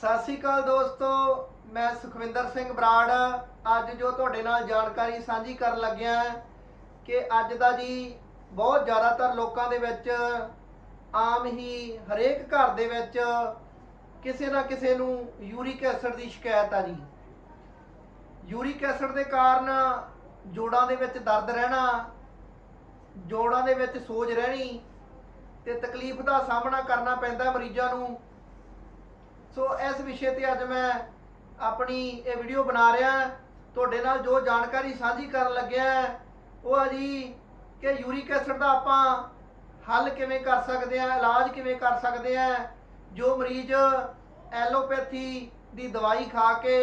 ਸਤਿ ਸ਼੍ਰੀ ਅਕਾਲ ਦੋਸਤੋ, ਮੈਂ ਸੁਖਵਿੰਦਰ ਸਿੰਘ ਬਰਾੜ। ਅੱਜ ਜੋ ਤੁਹਾਡੇ ਨਾਲ ਜਾਣਕਾਰੀ ਸਾਂਝੀ ਕਰਨ ਲੱਗਿਆ ਕਿ ਅੱਜ ਦਾ ਜੀ ਬਹੁਤ ਜ਼ਿਆਦਾਤਰ ਲੋਕਾਂ ਦੇ ਵਿੱਚ, ਆਮ ਹੀ ਹਰੇਕ ਘਰ ਦੇ ਵਿੱਚ ਕਿਸੇ ਨਾ ਕਿਸੇ ਨੂੰ ਯੂਰਿਕ ਐਸਿਡ ਦੀ ਸ਼ਿਕਾਇਤ ਆ ਜੀ। ਯੂਰਿਕ ਐਸਿਡ ਦੇ ਕਾਰਨ ਜੋੜਾਂ ਦੇ ਵਿੱਚ ਦਰਦ ਰਹਿਣਾ, ਜੋੜਾਂ ਦੇ ਵਿੱਚ ਸੋਜ ਰਹਿਣੀ ਤੇ ਤਕਲੀਫ ਦਾ ਸਾਹਮਣਾ ਕਰਨਾ ਪੈਂਦਾ ਮਰੀਜ਼ਾਂ ਨੂੰ। ਸੋ ਇਸ ਵਿਸ਼ੇ ਤੇ ਅੱਜ ਮੈਂ ਆਪਣੀ ਇਹ ਵੀਡੀਓ ਬਣਾ ਰਿਹਾ। ਤੁਹਾਡੇ ਨਾਲ ਜੋ ਜਾਣਕਾਰੀ ਸਾਂਝੀ ਕਰਨ ਲੱਗਿਆ ਉਹ ਆ ਜੀ ਕਿ ਯੂਰਿਕ ਐਸਿਡ ਦਾ ਆਪਾਂ ਹੱਲ ਕਿਵੇਂ ਕਰ ਸਕਦੇ ਆ ਇਲਾਜ ਕਿਵੇਂ ਕਰ ਸਕਦੇ ਆ ਜੋ ਮਰੀਜ਼ ਐਲੋਪੈਥੀ ਦੀ ਦਵਾਈ ਖਾ ਕੇ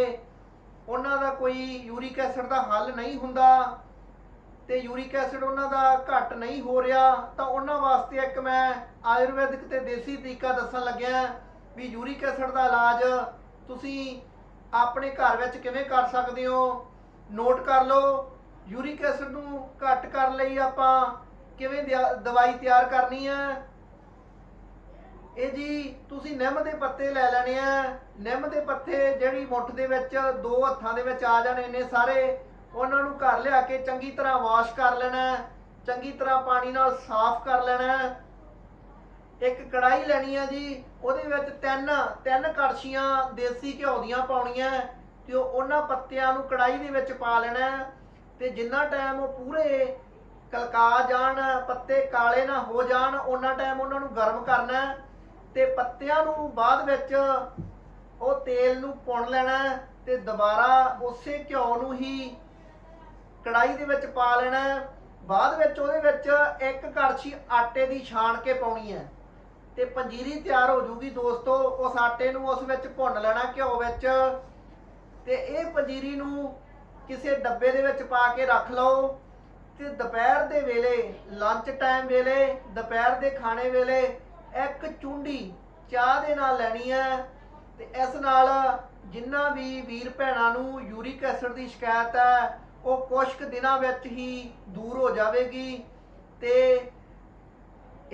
ਉਹਨਾਂ ਦਾ ਕੋਈ ਯੂਰਿਕ ਐਸਿਡ ਦਾ ਹੱਲ ਨਹੀਂ ਹੁੰਦਾ ਤੇ ਯੂਰਿਕ ਐਸਿਡ ਉਹਨਾਂ ਦਾ ਘੱਟ ਨਹੀਂ ਹੋ ਰਿਹਾ, ਤਾਂ ਉਹਨਾਂ ਵਾਸਤੇ ਇੱਕ ਮੈਂ ਆਯੁਰਵੈਦਿਕ ਤੇ ਦੇਸੀ ਤਰੀਕਾ ਦੱਸਣ ਲੱਗਿਆ। ਵੀ ਯੂਰਿਕ ਐਸਿਡ ਦਾ ਇਲਾਜ ਤੁਸੀਂ ਆਪਣੇ ਘਰ ਵਿੱਚ ਕਿਵੇਂ ਕਰ ਸਕਦੇ ਹੋ? ਨੋਟ ਕਰ ਲਓ। ਯੂਰਿਕ ਐਸਿਡ ਨੂੰ ਘੱਟ ਕਰਨ ਲਈ ਆਪਾਂ ਕਿਵੇਂ ਦਿਆ- ਦਵਾਈ ਤਿਆਰ ਕਰਨੀ ਹੈ? ਇਹ ਜੀ ਤੁਸੀਂ ਨਿੰਮ ਦੇ ਪੱਤੇ ਲੈ ਲੈਣੇ ਆ ਨਿੰਮ ਦੇ ਪੱਤੇ ਜਿਹੜੀ ਮੁੱਠ ਦੇ ਵਿੱਚ, ਦੋ ਹੱਥਾਂ ਦੇ ਵਿੱਚ ਆ ਜਾਣੇ ਨੇ ਸਾਰੇ, ਉਹਨਾਂ ਨੂੰ ਘਰ ਲਿਆ ਕੇ ਚੰਗੀ ਤਰ੍ਹਾਂ ਵਾਸ਼ ਕਰ ਲੈਣਾ ਚੰਗੀ ਤਰ੍ਹਾਂ ਪਾਣੀ ਨਾਲ ਸਾਫ਼ ਕਰ ਲੈਣਾ ਇੱਕ ਕੜਾਈ ਲੈਣੀ ਆ ਜੀ, ਉਹਦੇ ਵਿੱਚ ਤਿੰਨ ਤਿੰਨ ਕੜਛੀਆਂ ਦੇਸੀ ਘਿਓ ਦੀਆਂ ਪਾਉਣੀਆਂ ਤੇ ਉਹ ਉਹਨਾਂ ਪੱਤਿਆਂ ਨੂੰ ਕੜਾਈ ਦੇ ਵਿੱਚ ਪਾ ਲੈਣਾ ਹੈ, ਤੇ ਜਿੰਨਾ ਟਾਈਮ ਉਹ ਪੂਰੇ ਕਲਕਾ ਜਾਣ, ਪੱਤੇ ਕਾਲੇ ਨਾ ਹੋ ਜਾਣ ਉਹਨਾਂ ਟਾਈਮ ਉਹਨਾਂ ਨੂੰ ਗਰਮ ਕਰਨਾ ਹੈ, ਤੇ ਪੱਤਿਆਂ ਨੂੰ ਬਾਅਦ ਵਿੱਚ ਉਹ ਤੇਲ ਨੂੰ ਪੁਣ ਲੈਣਾ ਹੈ, ਤੇ ਦੁਬਾਰਾ ਉਸੇ ਘਿਓ ਨੂੰ ਹੀ ਕੜਾਈ ਦੇ ਵਿੱਚ ਪਾ ਲੈਣਾ ਬਾਅਦ ਵਿੱਚ ਉਹਦੇ ਵਿੱਚ ਇੱਕ ਕੜਛੀ ਆਟੇ ਦੀ ਛਾਣ ਕੇ ਪਾਉਣੀ ਹੈ। ਤੇ ਪੰਜੀਰੀ ਤਿਆਰ ਹੋ ਜੂਗੀ ਦੋਸਤੋ, ਉਸ ਆਟੇ ਨੂੰ ਉਸ ਵਿੱਚ ਭੁੰਨ ਲੈਣਾ ਘਿਓ ਵਿੱਚ। ਤੇ ਇਹ ਪੰਜੀਰੀ ਨੂੰ ਕਿਸੇ ਡੱਬੇ ਦੇ ਵਿੱਚ ਪਾ ਕੇ ਰੱਖ ਲਓ। ਤੇ ਦੁਪਹਿਰ ਦੇ ਵੇਲੇ ਲੰਚ ਟਾਈਮ ਵੇਲੇ, ਦੁਪਹਿਰ ਦੇ ਖਾਣੇ ਵੇਲੇ ਇੱਕ ਚੁੰਡੀ ਚਾਹ ਦੇ ਨਾਲ ਲੈਣੀ ਹੈ। ਤੇ ਇਸ ਨਾਲ ਜਿੰਨਾ ਵੀ ਵੀਰ ਭੈਣਾਂ ਨੂੰ ਯੂਰਿਕ ਐਸਿਡ ਦੀ ਸ਼ਿਕਾਇਤ ਹੈ, ਉਹ ਕੁਝ ਕੁ ਦਿਨਾਂ ਵਿੱਚ ਹੀ ਦੂਰ ਹੋ ਜਾਵੇਗੀ। ਤੇ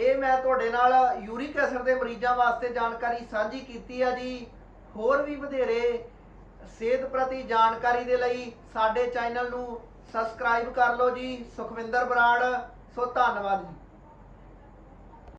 ਇਹ ਮੈਂ ਤੁਹਾਡੇ ਨਾਲ ਯੂਰਿਕ ਐਸਿਡ ਦੇ ਮਰੀਜ਼ਾਂ ਵਾਸਤੇ ਜਾਣਕਾਰੀ ਸਾਂਝੀ ਕੀਤੀ ਹੈ ਜੀ। ਹੋਰ ਵੀ ਵਧੇਰੇ ਸਿਹਤ ਪ੍ਰਤੀ ਜਾਣਕਾਰੀ ਦੇ ਲਈ ਸਾਡੇ ਚੈਨਲ ਨੂੰ ਸਬਸਕ੍ਰਾਈਬ ਕਰ ਲਓ ਜੀ। ਸੁਖਵਿੰਦਰ ਬਰਾੜ, ਸੋ ਧੰਨਵਾਦ ਜੀ।